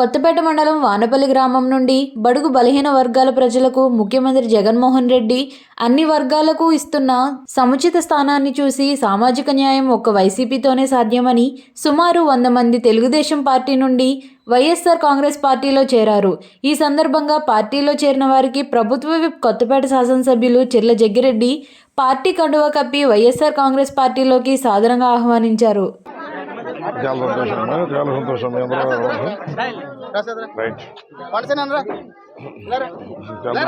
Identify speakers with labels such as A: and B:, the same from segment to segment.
A: కొత్తపేట మండలం వానపల్లి గ్రామం నుండి బడుగు బలహీన వర్గాల ప్రజలకు ముఖ్యమంత్రి జగన్మోహన్ రెడ్డి అన్ని వర్గాలకు ఇస్తున్న సముచిత స్థానాన్ని చూసి సామాజిక న్యాయం ఒక్క వైసీపీతోనే సాధ్యమని సుమారు వంద మంది తెలుగుదేశం పార్టీ నుండి వైఎస్ఆర్ కాంగ్రెస్ పార్టీలో చేరారు. ఈ సందర్భంగా పార్టీలో చేరిన వారికి ప్రభుత్వ విప్ కొత్తపేట శాసనసభ్యులు చిర్ల జగ్గిరెడ్డి పార్టీ కండువ కప్పి వైఎస్ఆర్ కాంగ్రెస్ పార్టీలోకి సాదరంగా ఆహ్వానించారు.
B: చాలా సంతోషం చాలా సంతోషం రైట్. చాలా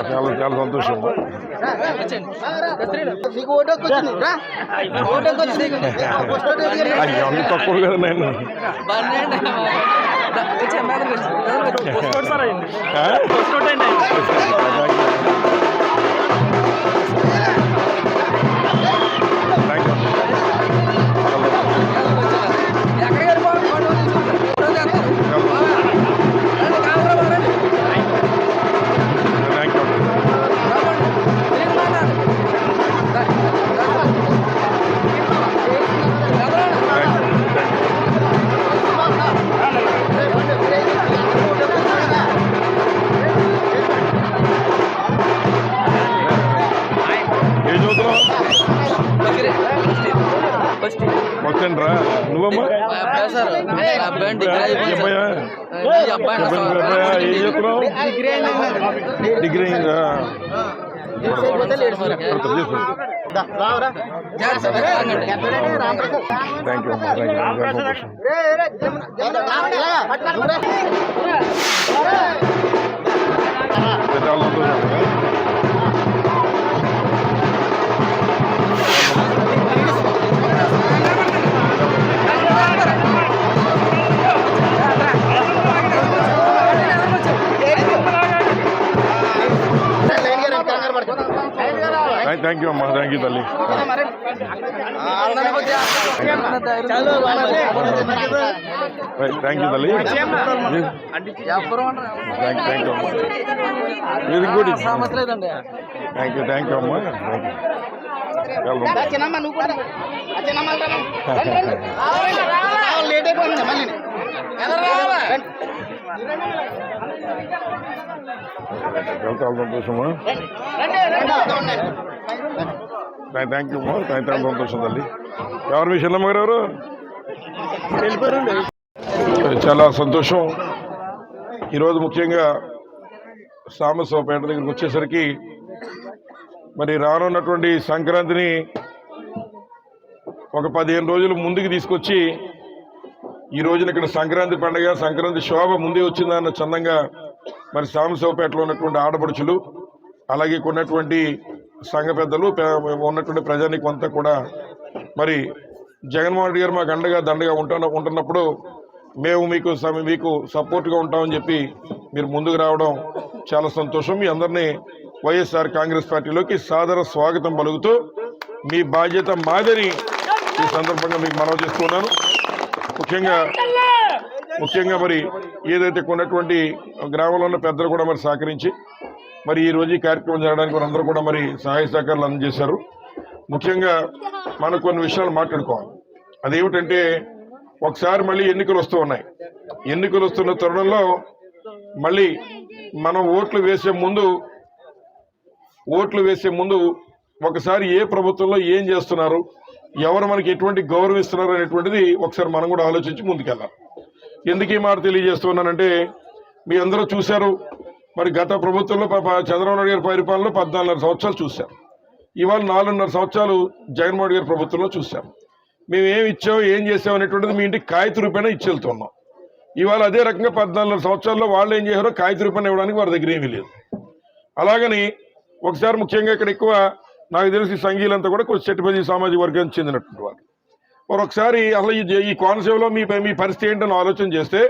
B: చాలా చాలా సంతోషం. అంత తక్కువ కదా నేను. ఆ? థ్యాంక్ యూ అమ్మా థ్యాంక్ థ్యాంక్ యూ అమ్మా. థ్యాంక్ యూ తల్లి. థ్యాంక్ యూ తల్లి. థ్యాంక్ థ్యాంక్ యూ అమ్మా. ఇది ఇంకోటి థ్యాంక్ యూ థ్యాంక్ యూ అమ్మా. థ్యాంక్ యూ చాలా
C: చిన్నమ్మ నువ్వు కూడా చిన్నమ్మ లేట్ అయిపోయింది మళ్ళీ
B: చాలా సంతోషమా థ్యాంక్ యూ అమ్మా థ్యాంక్ సంతోషం తల్లి ఎవరు మీ చెల్లమ్మ గారు ఎవరు? చాలా సంతోషం. ఈరోజు ముఖ్యంగా సామస్వపేట దగ్గరికి వచ్చేసరికి మరి రానున్నటువంటి సంక్రాంతిని ఒక పదిహేను రోజులు ముందుకు తీసుకొచ్చి ఈ రోజున ఇక్కడ సంక్రాంతి పండగ సంక్రాంతి శోభ ముందే వచ్చిందన్న చందంగా మరి సామశివపేటలో ఉన్నటువంటి ఆడపడుచులు అలాగే కొన్నటువంటి సంఘ పెద్దలు ఉన్నటువంటి ప్రజానికి అంతా కూడా మరి జగన్మోహన్ రెడ్డి గారు మాకు అండగా దండగా ఉంటున్న ఉంటున్నప్పుడు మేము మీకు మీకు సపోర్ట్గా ఉంటామని చెప్పి మీరు ముందుకు రావడం చాలా సంతోషం. మీ అందరినీ వైఎస్ఆర్ కాంగ్రెస్ పార్టీలోకి సాదర స్వాగతం పలుకుతూ మీ బాధ్యత మాదని ఈ సందర్భంగా మీకు మనవి చేస్తున్నాను. ముఖ్యంగా ముఖ్యంగా మరి ఏదైతే కొన్నటువంటి గ్రామంలో ఉన్న పెద్దలు కూడా మరి సహకరించి మరి ఈ రోజు ఈ కార్యక్రమం జరగడానికి వారందరూ కూడా మరి సహాయ సహకారాలు అందజేశారు. ముఖ్యంగా మనం కొన్ని విషయాలు మాట్లాడుకోవాలి. అదేమిటంటే ఒకసారి మళ్ళీ ఎన్నికలు వస్తూ ఉన్నాయి. ఎన్నికలు వస్తున్న తరుణంలో మళ్ళీ మనం ఓట్లు వేసే ముందు ఓట్లు వేసే ముందు ఒకసారి ఏ ప్రభుత్వంలో ఏం చేస్తున్నారు ఎవరు మనకి ఎటువంటి గౌరవిస్తున్నారు అనేటువంటిది ఒకసారి మనం కూడా ఆలోచించి ముందుకెళ్ళాలి. ఎందుకు ఈ మాట తెలియజేస్తున్నానంటే మీ అందరూ చూశారు మరి గత ప్రభుత్వంలో చంద్రబాబు నాయుడు గారి పరిపాలనలో పద్నాలుగున్నర సంవత్సరాలు చూశాం. ఇవాళ నాలుగున్నర సంవత్సరాలు జగన్మోహన్ గారి ప్రభుత్వంలో చూశాం. మేము ఏం ఇచ్చాం ఏం చేసాం అనేటువంటిది మీ ఇంటికి కాగిత రూపాయన ఇచ్చేళ్తున్నాం ఇవాళ అదే రకంగా పద్నాలుగున్నర సంవత్సరాల్లో వాళ్ళు ఏం చేశారో కాగిత రూపాయన ఇవ్వడానికి వారి దగ్గర ఏమీ లేదు. అలాగని ఒకసారి ముఖ్యంగా ఇక్కడ ఎక్కువ నాకు తెలిసి సంఘీలంతా కూడా కొంచెం చెట్టుపల్లి సామాజిక వర్గానికి చెందినటువంటి వాళ్ళు. వారు ఒకసారి అసలు ఈ ఈ కోనసీమలో మీ మీ పరిస్థితి ఏంటని ఆలోచన చేస్తే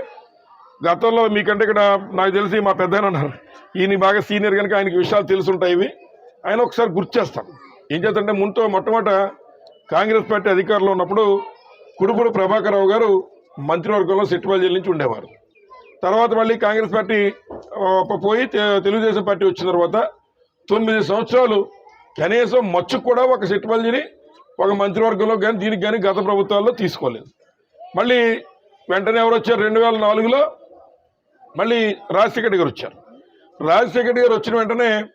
B: గతంలో మీకంటే ఇక్కడ నాకు తెలిసి మా పెద్ద అన్నారు. ఈయన బాగా సీనియర్ కనుక ఆయనకి విషయాలు తెలుసుంటాయి ఇవి. ఆయన ఒకసారి గుర్తు చేస్తాం. ఏం చేద్దంటే ముందు మొట్టమొదట కాంగ్రెస్ పార్టీ అధికారంలో ఉన్నప్పుడు కుడుపుడు ప్రభాకర్ రావు గారు మంత్రివర్గంలో సెట్టుబడి చెల్లించి ఉండేవారు. తర్వాత మళ్ళీ కాంగ్రెస్ పార్టీ పోయి తెలుగుదేశం పార్టీ వచ్చిన తర్వాత తొమ్మిది సంవత్సరాలు కనీసం మచ్చుకు కూడా ఒక సెట్టుబల్జిని ఒక మంత్రివర్గంలో కానీ దీనికి కానీ గత ప్రభుత్వాల్లో తీసుకోలేదు. మళ్ళీ వెంటనే ఎవరు వచ్చారు రెండు వేల నాలుగులో మళ్ళీ రాజశేఖర్ గారు వచ్చారు. రాజశేఖర్ గారు వచ్చిన వెంటనే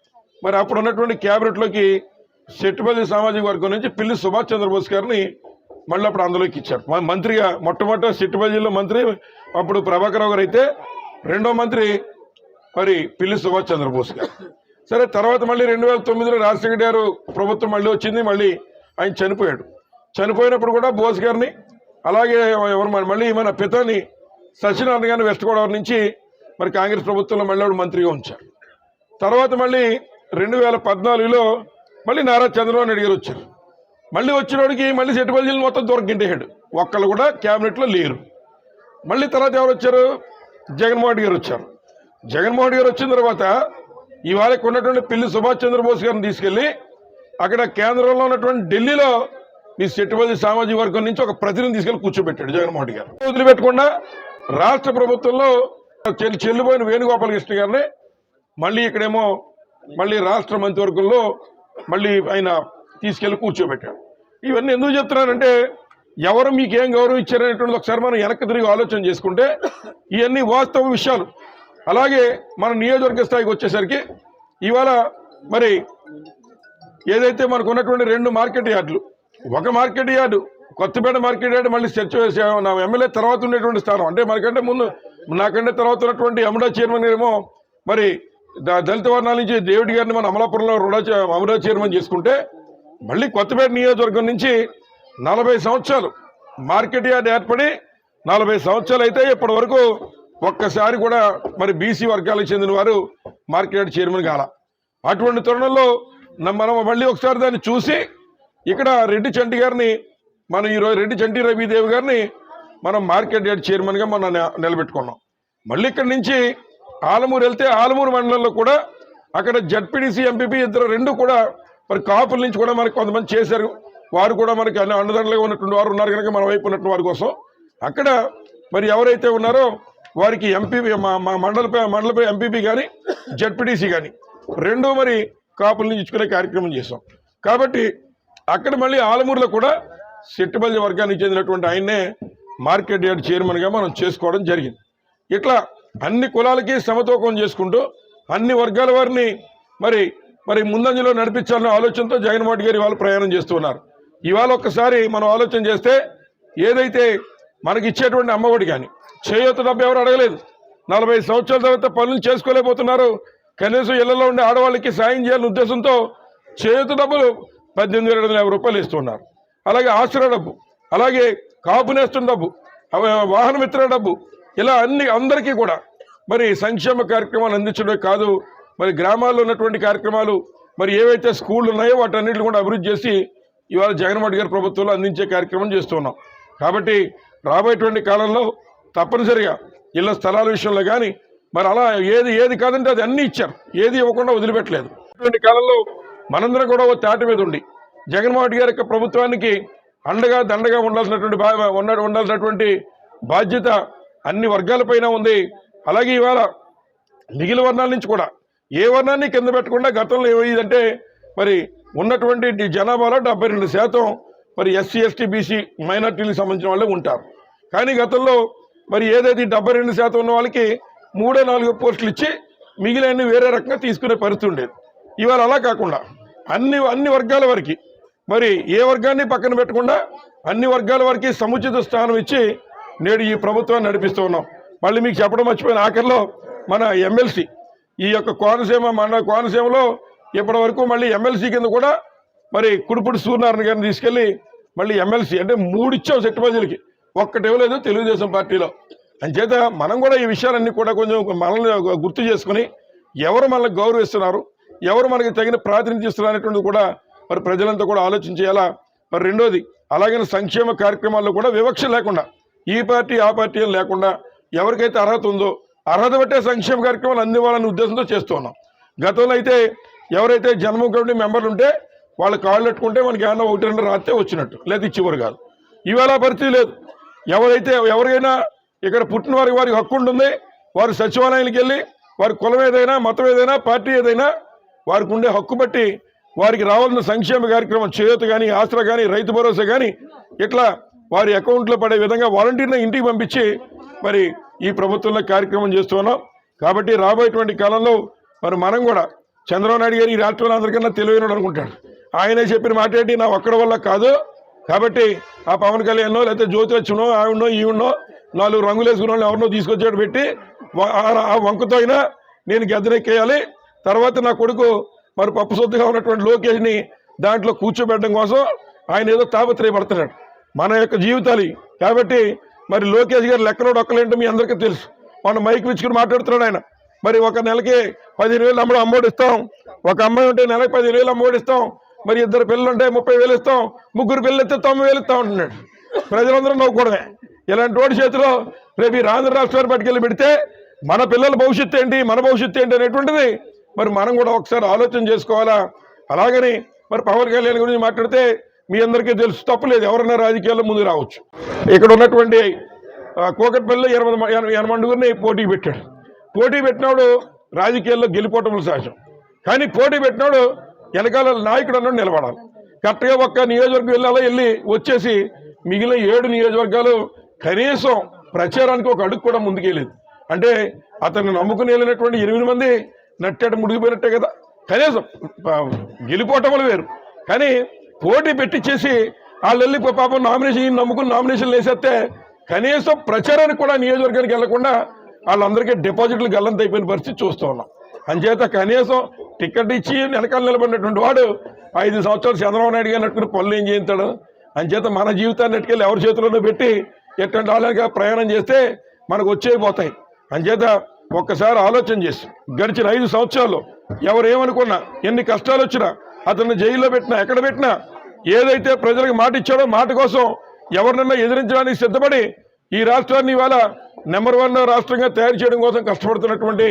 B: మరి అప్పుడు ఉన్నటువంటి క్యాబినెట్లోకి శెట్టిపల్లి సామాజిక వర్గం నుంచి పిల్లి సుభాష్ చంద్రబోస్ గారిని మళ్ళీ అప్పుడు అందులోకి ఇచ్చారు. మ- మంత్రిగా మొట్టమొదటి సెట్టుపల్లిలో మంత్రి అప్పుడు ప్రభాకర్ గారు అయితే రెండో మంత్రి మరి పిల్లి సుభాష్ చంద్రబోస్ గారు. సరే తర్వాత మళ్ళీ రెండు వేల తొమ్మిదిలో రాజశేఖర్ గారు ప్రభుత్వం మళ్ళీ వచ్చింది మళ్ళీ ఆయన చనిపోయాడు. చనిపోయినప్పుడు కూడా బోస్ గారిని అలాగే ఎవరు మళ్ళీ మన పితాని సత్యనారాయణ గారిని వెస్ట్ గోదావరి నుంచి మరి కాంగ్రెస్ ప్రభుత్వంలో మళ్ళీ మంత్రిగా ఉంచారు తర్వాత మళ్ళీ రెండు వేల పద్నాలుగులో మళ్ళీ నారా చంద్రబాబు నాయుడు గారు వచ్చారు. మళ్ళీ వచ్చినోడికి మళ్ళీ సెట్టుబడి జిల్లా మొత్తం దొరకింటేహాడు ఒక్కళ్ళు కూడా క్యాబినెట్లో లేరు. మళ్ళీ తర్వాత ఎవరు వచ్చారు? జగన్మోహన్ గారు వచ్చారు. జగన్మోహన్ గారు వచ్చిన తర్వాత ఇవాళ ఉన్నటువంటి పిల్లి సుభాష్ చంద్రబోస్ గారిని తీసుకెళ్ళి అక్కడ కేంద్రంలో ఉన్నటువంటి ఢిల్లీలో మీ సెట్టుబడి సామాజిక వర్గం నుంచి ఒక ప్రతినిధిని తీసుకెళ్ళి కూర్చోబెట్టాడు జగన్మోహన్ గారు. వదిలిపెట్టకుండా రాష్ట్ర ప్రభుత్వంలో చెల్లి చెల్లిపోయిన వేణుగోపాలకృష్ణ గారిని మళ్ళీ ఇక్కడేమో మళ్ళీ రాష్ట్ర మంత్రివర్గంలో మళ్ళీ ఆయన తీసుకెళ్ళి కూర్చోబెట్టాడు ఇవన్నీ ఎందుకు చెప్తున్నానంటే ఎవరు మీకు ఏం గౌరవం ఇచ్చారనేటువంటిది ఒకసారి మనం వెనక్కి తిరిగి ఆలోచన చేసుకుంటే ఇవన్నీ వాస్తవ విషయాలు. అలాగే మన నియోజకవర్గ స్థాయికి వచ్చేసరికి ఇవాళ మరి ఏదైతే మనకు ఉన్నటువంటి రెండు మార్కెట్ యార్డులు ఒక market yard Kothapeta market yard మళ్ళీ చర్చ నా ఎమ్మెల్యే తర్వాత ఉండేటువంటి స్థానం. అంటే మనకంటే ముందు నాకంటే తర్వాత ఉన్నటువంటి అమడా చైర్మన్ ఏమో మరి ద- దళిత వర్ణాల నుంచి దేవుడి గారిని మన అమలాపురంలో రుడా చే- అమరా చైర్మన్ చేసుకుంటే మళ్ళీ కొత్తపేట నియోజకవర్గం నుంచి నలభై సంవత్సరాలు మార్కెట్ యార్డ్ ఏర్పడి నలభై సంవత్సరాలు అయితే ఇప్పటి వరకు ఒక్కసారి కూడా మరి బీసీ వర్గాలకు చెందిన వారు మార్కెట్ యార్డ్ చైర్మన్ కాల. అటువంటి తరుణంలో మనం మళ్ళీ ఒకసారి దాన్ని చూసి ఇక్కడ రెడ్డి చంటి గారిని మనం ఈరోజు రెడ్డి చంటి రవిదేవి గారిని మనం మార్కెట్ యార్డ్ చైర్మన్గా మనం నిలబెట్టుకున్నాం. మళ్ళీ ఇక్కడి నుంచి ఆలమూరు వెళ్తే ఆలమూరు మండలంలో కూడా అక్కడ జడ్పీడీసీ ఎంపీపీ ఇద్దరు రెండు కూడా మరి కాపుల నుంచి కూడా మనకి కొంతమంది చేశారు. వారు కూడా మనకి అన్ని అండదండలుగా ఉన్నటువంటి వారు ఉన్నారు కనుక మన వైపు ఉన్నటువంటి వారి కోసం. అక్కడ మరి ఎవరైతే ఉన్నారో వారికి ఎంపీ మా మా మండలపై మండలపై ఎంపీపీ కానీ జడ్పీటీసీ కానీ రెండు మరి కాపుల నుంచి ఇచ్చుకునే కార్యక్రమం చేశాం. కాబట్టి అక్కడ మళ్ళీ ఆలమూరులో కూడా సెట్టుబల్లి వర్గానికి చెందినటువంటి ఆయన్నే మార్కెట్ యార్డ్ చైర్మన్గా మనం చేసుకోవడం జరిగింది. ఇట్లా అన్ని కులాలకి సమతూకం చేసుకుంటూ అన్ని వర్గాల వారిని మరి మరి ముందంజలో నడిపించాలనే ఆలోచనతో జగన్మోహన్ గారు ఇవాళ ప్రయాణం చేస్తున్నారు ఇవాళ ఒక్కసారి మనం ఆలోచన చేస్తే ఏదైతే మనకి ఇచ్చేటువంటి అమ్మఒడి కానీ చేయూత డబ్బు ఎవరు అడగలేదు. నలభై సంవత్సరాల తర్వాత పనులు చేసుకోలేకపోతున్నారు. కనీసం ఇళ్ళలో ఉండే ఆడవాళ్ళకి సాయం చేయాలనే ఉద్దేశంతో చేయూత డబ్బులు పద్దెనిమిది వేల ఐదు వందల యాభై రూపాయలు ఇస్తున్నారు. అలాగే ఆశ్రయ డబ్బు అలాగే కాపు నేస్తున్న డబ్బు అవ- వాహన మిత్ర డబ్బు ఇలా అన్ని అందరికీ కూడా మరి సంక్షేమ కార్యక్రమాలు అందించడమే కాదు మరి గ్రామాల్లో ఉన్నటువంటి కార్యక్రమాలు మరి ఏవైతే స్కూళ్ళు ఉన్నాయో వాటన్నిటిని కూడా అభివృద్ధి చేసి ఇవాళ జగన్మోహన్ గారి ప్రభుత్వంలో అందించే కార్యక్రమం చేస్తున్నాం కాబట్టి రాబోయేటువంటి కాలంలో తప్పనిసరిగా ఇళ్ళ స్థలాల విషయంలో కానీ మరి అలా ఏది ఏది కాదంటే అది అన్నీ ఇచ్చారు. ఏది ఇవ్వకుండా వదిలిపెట్టలేదు. ఇటువంటి కాలంలో మనందరం కూడా ఓ తాటి మీద ఉండి జగన్మోహన్ గారి యొక్క ప్రభుత్వానికి అండగా దండగా ఉండాల్సినటువంటి ఉండాల్సినటువంటి బాధ్యత అన్ని వర్గాలపైన ఉంది. అలాగే ఇవాళ మిగిలి వర్ణాల నుంచి కూడా ఏ వర్ణాన్ని కింద పెట్టకుండా గతంలో ఏమైందంటే మరి ఉన్నటువంటి జనాభాలో డెబ్బై రెండు శాతం మరి ఎస్సీ ఎస్టీ బీసీ మైనార్టీలకు సంబంధించిన వాళ్ళే ఉంటారు. కానీ గతంలో మరి ఏదైతే డెబ్బై రెండు శాతం ఉన్న వాళ్ళకి మూడో నాలుగో పోస్టులు ఇచ్చి మిగిలిన వేరే రకంగా తీసుకునే పరిస్థితి ఉండేది. ఇవాళ అలా కాకుండా అన్ని అన్ని వర్గాల వారికి మరి ఏ వర్గాన్ని పక్కన పెట్టకుండా అన్ని వర్గాల వారికి సముచిత స్థానం ఇచ్చి నేడు ఈ ప్రభుత్వాన్ని నడిపిస్తూ ఉన్నాం. మళ్ళీ మీకు చెప్పడం మర్చిపోయిన ఆఖరిలో మన ఎమ్మెల్సీ ఈ యొక్క కోనసీమ మన కోనసీమలో ఇప్పటి వరకు మళ్ళీ ఎమ్మెల్సీ కింద కూడా మరి కుడుపుడి సూర్యనారాయణ గారిని తీసుకెళ్ళి మళ్ళీ ఎమ్మెల్సీ అంటే మూడు సెట్ ప్రజలకి. ఒక్కటి ఇవ్వలేదు తెలుగుదేశం పార్టీలో. అంచేత మనం కూడా ఈ విషయాలన్నీ కూడా కొంచెం మనల్ని గుర్తు చేసుకుని ఎవరు మనల్ని గౌరవిస్తున్నారు ఎవరు మనకి తగిన ప్రాతినిధ్యం ఇస్తున్నారు అనేటువంటిది కూడా మరి ప్రజలంతా కూడా ఆలోచించేలా మరి రెండోది అలాగే సంక్షేమ కార్యక్రమాల్లో కూడా వివక్ష లేకుండా ఈ పార్టీ ఆ పార్టీ అని లేకుండా ఎవరికైతే అర్హత ఉందో అర్హత బట్టే సంక్షేమ కార్యక్రమాలు అందివ్వాలనే ఉద్దేశంతో చేస్తున్నాం గతంలో అయితే ఎవరైతే జన్మ కమిటీ మెంబర్లు ఉంటే వాళ్ళు కాళ్ళు పెట్టుకుంటే మనకి ఏమన్నా ఒకటి రెండు రాస్తే వచ్చినట్టు. లేదా ఇచ్చేవారు కాదు. ఇవాళ పరిస్థితి లేదు. ఎవరైతే ఎవరికైనా ఇక్కడ పుట్టిన వారికి వారికి హక్కు ఉంటుంది వారు సచివాలయానికి వెళ్ళి వారి కులం ఏదైనా మతం ఏదైనా పార్టీ ఏదైనా వారికి ఉండే హక్కు బట్టి వారికి రావాల్సిన సంక్షేమ కార్యక్రమం చేయూత కానీ ఆసరా కానీ రైతు భరోసా కానీ ఇట్లా వారి అకౌంట్లో పడే విధంగా వాలంటీర్ని ఇంటికి పంపించి మరి ఈ ప్రభుత్వంలో కార్యక్రమం చేస్తున్నాం కాబట్టి రాబోయేటువంటి కాలంలో మరి మనం కూడా చంద్రబాబు నాయుడు గారు ఈ రాష్ట్రంలో అందరికన్నా తెలివైన అనుకుంటాడు. ఆయనే చెప్పిన మాట ఏంటి? నా ఒక్కడి వల్ల కాదు. కాబట్టి ఆ పవన్ కళ్యాణ్నో లేకపోతే జ్యోతిలక్ష్మనో ఆవిడనో ఈవిడో నాలుగు రంగులు వేసుకున్న వాళ్ళు ఎవరినో తీసుకొచ్చాడు పెట్టి ఆ వంకతో అయినా నేను గద్దెనెక్కేయాలి. తర్వాత నా కొడుకు మరి పప్పు సొత్తుగా ఉన్నటువంటి లోకేష్ని దాంట్లో కూర్చోబెట్టడం కోసం ఆయన ఏదో తాపత్రయపడుతున్నాడు. మన యొక్క జీవితాలు. కాబట్టి మరి లోకేష్ గారు లెక్కలోడు ఒక్కలేంటో మీ అందరికీ తెలుసు. మన మైక్ విచ్చుకుని మాట్లాడుతున్నాడు ఆయన. మరి ఒక నెలకి పదిహేను వేలు అమ్మడు అమ్మోడు ఇస్తాం. ఒక అమ్మాయి ఉంటే నెలకి పదిహేను వేలు అమ్మోడు ఇస్తాం. మరి ఇద్దరు పిల్లలు ఉంటే ముప్పై వేలు ఇస్తాం. ముగ్గురు పిల్లలు ఇస్తే తొంభై వేలు ఇస్తాం అంటున్నాడు. ప్రజలందరూ నవ్వుకోవడమే. ఇలాంటి వాడి చేతిలో రేపు ఈ ఆంధ్ర రాష్ట్రాన్ని పట్టుకెళ్ళి పెడితే మన పిల్లల భవిష్యత్తు ఏంటి? మన భవిష్యత్తు ఏంటి అనేటువంటిది మరి మనం కూడా ఒకసారి ఆలోచన చేసుకోవాలా? అలాగని మరి పవన్ కళ్యాణ్ గురించి మాట్లాడితే మీ అందరికీ తెలుసు తప్పలేదు ఎవరన్నా రాజకీయాల్లో ముందు రావచ్చు. ఇక్కడ ఉన్నటువంటి కోకట్పల్లిలో ఎనభై మ- ఎనభై ఎనభై పోటీ పెట్టాడు. పోటీ పెట్టినప్పుడు రాజకీయాల్లో గెలిపోవటం సహజం. కానీ పోటీ పెట్టినప్పుడు వెనకాల నాయకుడు అన్నాడు నిలబడాలి. కరెక్ట్గా ఒక్క నియోజకవర్గం వెళ్ళాలా వెళ్ళి వచ్చేసి మిగిలిన ఏడు నియోజకవర్గాలు కనీసం ప్రచారానికి ఒక అడుగు కూడా ముందుకెళ్ళేది. అంటే అతన్ని నమ్ముకుని వెళ్ళినటువంటి ఎనిమిది మంది నట్టేట ముడిగిపోయినట్టే కదా. కనీసం గెలిపోవటం వేరు. కానీ పోటీ పెట్టించేసి వాళ్ళు వెళ్ళి పాపం నామినేషన్ నమ్ముకుని నామినేషన్ వేసేస్తే కనీసం ప్రచారానికి కూడా నియోజకవర్గానికి వెళ్ళకుండా వాళ్ళందరికీ డిపాజిట్లు గల్లంత అయిపోయిన పరిస్థితి చూస్తూ ఉన్నాం. అంచేత కనీసం టికెట్ ఇచ్చి వెనకాల నిలబడినటువంటి వాడు ఐదు సంవత్సరాలు చంద్రబాబు నాయుడు గారు నట్టుకుని పనులు ఏం చేయించాడు? అంచేత మన జీవితాన్ని ఎట్టుకెళ్ళి ఎవరి చేతుల్లోనూ పెట్టి ఎట్టంటి వాళ్ళగా ప్రయాణం చేస్తే మనకు వచ్చేయిపోతాయి అంచేత ఒక్కసారి ఆలోచన చేసి గడిచిన ఐదు సంవత్సరాల్లో ఎవరు ఏమనుకున్నా ఎన్ని కష్టాలు వచ్చినా అతన్ని జైల్లో పెట్టినా ఎక్కడ పెట్టినా ఏదైతే ప్రజలకు మాట ఇచ్చాడో మాట కోసం ఎవరినన్నా ఎదిరించడానికి సిద్ధపడి ఈ రాష్ట్రాన్ని ఇవాళ నెంబర్ వన్ రాష్ట్రంగా తయారు చేయడం కోసం కష్టపడుతున్నటువంటి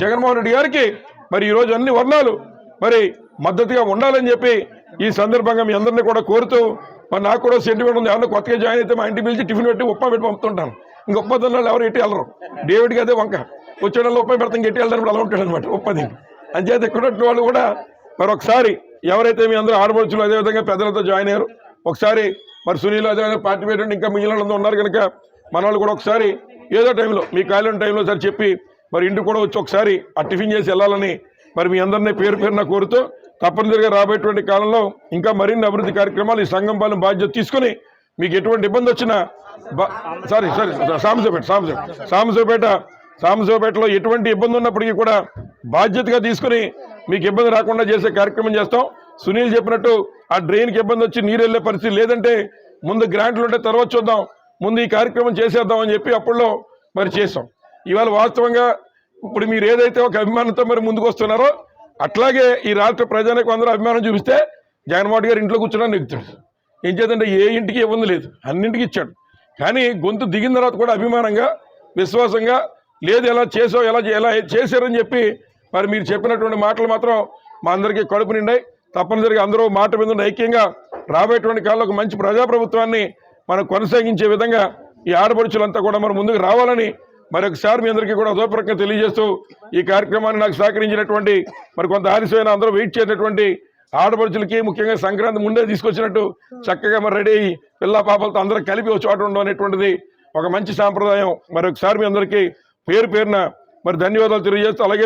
B: జగన్మోహన్ రెడ్డి గారికి మరి ఈరోజు అన్ని వర్ణాలు మరి మద్దతుగా ఉండాలని చెప్పి ఈ సందర్భంగా మీ అందరినీ కూడా కోరుతూ మరి నాకు కూడా సెంటిమెంట్ ఉంది. ఎవరైనా కొత్తగా జాయిన్ అయితే మా ఇంటికి పిలిచి టిఫిన్ పెట్టి ఉప్మా పెట్టి పంపుతుంటాను. ఇంక ఉప్మా తిన్నాళ్ళు ఎవరు ఇటు వెళ్ళరు. డేవిడ్కి అదే వంక. కూర్చోడంలో వాళ్ళు పెడతాం గట్టి వెళ్తారు అలా ఉంటాడు అనమాట ఉప్పది అంచేత ఇక్కడ వాళ్ళు కూడా మరి ఒకసారి ఎవరైతే మీ అందరూ ఆడపడుచులు అదేవిధంగా పెద్దలతో జాయిన్ అయ్యారు ఒకసారి మరి సునీల్ అదేవిధంగా పార్టీ పెట్టండి ఇంకా మిగిలిన వాళ్ళందరూ ఉన్నారు కనుక మన వాళ్ళు కూడా ఒకసారి ఏదో టైంలో మీ ఖాళీ టైంలో సరే చెప్పి మరి ఇంటికి కూడా వచ్చి ఒకసారి ఆ టిఫిన్ చేసి వెళ్ళాలని మరి మీ అందరినీ పేరు పేరున కోరుతూ తప్పనిసరిగా రాబోయేటువంటి కాలంలో ఇంకా మరిన్ని అభివృద్ధి కార్యక్రమాలు ఈ సంఘం పాలన బాధ్యత తీసుకుని మీకు ఎటువంటి ఇబ్బంది వచ్చినా బా- సారీ సారీ సామసపేట సామసపేట సామసపేట సాంబశివపేటలో ఎటువంటి ఇబ్బంది ఉన్నప్పటికీ కూడా బాధ్యతగా తీసుకుని మీకు ఇబ్బంది రాకుండా చేసే కార్యక్రమం చేస్తాం. సునీల్ చెప్పినట్టు ఆ డ్రైన్కి ఇబ్బంది వచ్చి నీరు వెళ్ళే పరిస్థితి లేదంటే ముందు గ్రాంట్లు ఉంటే తర్వాత చూద్దాం ముందు ఈ కార్యక్రమం చేసేద్దాం అని చెప్పి అప్పుడులో మరి చేసాం ఇవాళ వాస్తవంగా ఇప్పుడు మీరు ఏదైతే ఒక అభిమానంతో మరి ముందుకు వస్తున్నారో అట్లాగే ఈ రాష్ట్ర ప్రజానికి అందరూ అభిమానం చూపిస్తే జగన్మోహన్ గారు ఇంట్లో కూర్చున్నా నెగ్గుతాడు ఏం చేద్దంటే ఏ ఇంటికి ఇబ్బంది లేదు అన్నింటికి ఇచ్చాడు. కానీ గొంతు దిగిన తర్వాత కూడా అభిమానంగా విశ్వాసంగా లేదు ఎలా చేసావు ఎలా ఎలా చేశారని చెప్పి మరి మీరు చెప్పినటువంటి మాటలు మాత్రం మా అందరికీ కడుపు నిండాయి. తప్పనిసరిగా అందరూ మాట మీద ఐక్యంగా రాబోయేటువంటి కాలంలో ఒక మంచి ప్రజాప్రభుత్వాన్ని మనం కొనసాగించే విధంగా ఈ ఆడపడుచులంతా కూడా మరి ముందుకు రావాలని మరొకసారి మీ అందరికీ కూడా ఉదయపూర్వకంగా తెలియజేస్తూ ఈ కార్యక్రమాన్ని నాకు సహకరించినటువంటి మరి కొంత ఆలస్యమైన అందరూ వెయిట్ చేసినటువంటి ఆడపడుచులకి ముఖ్యంగా సంక్రాంతి ముందే తీసుకొచ్చినట్టు చక్కగా మరి రెడీ అయ్యి పిల్ల పాపలతో అందరూ కలిపి ఒక చోట ఉండడం అనేటువంటిది ఒక మంచి సాంప్రదాయం. మరొకసారి మీ అందరికీ పేరు పేరున మరి ధన్యవాదాలు తెలియజేస్తూ అలాగే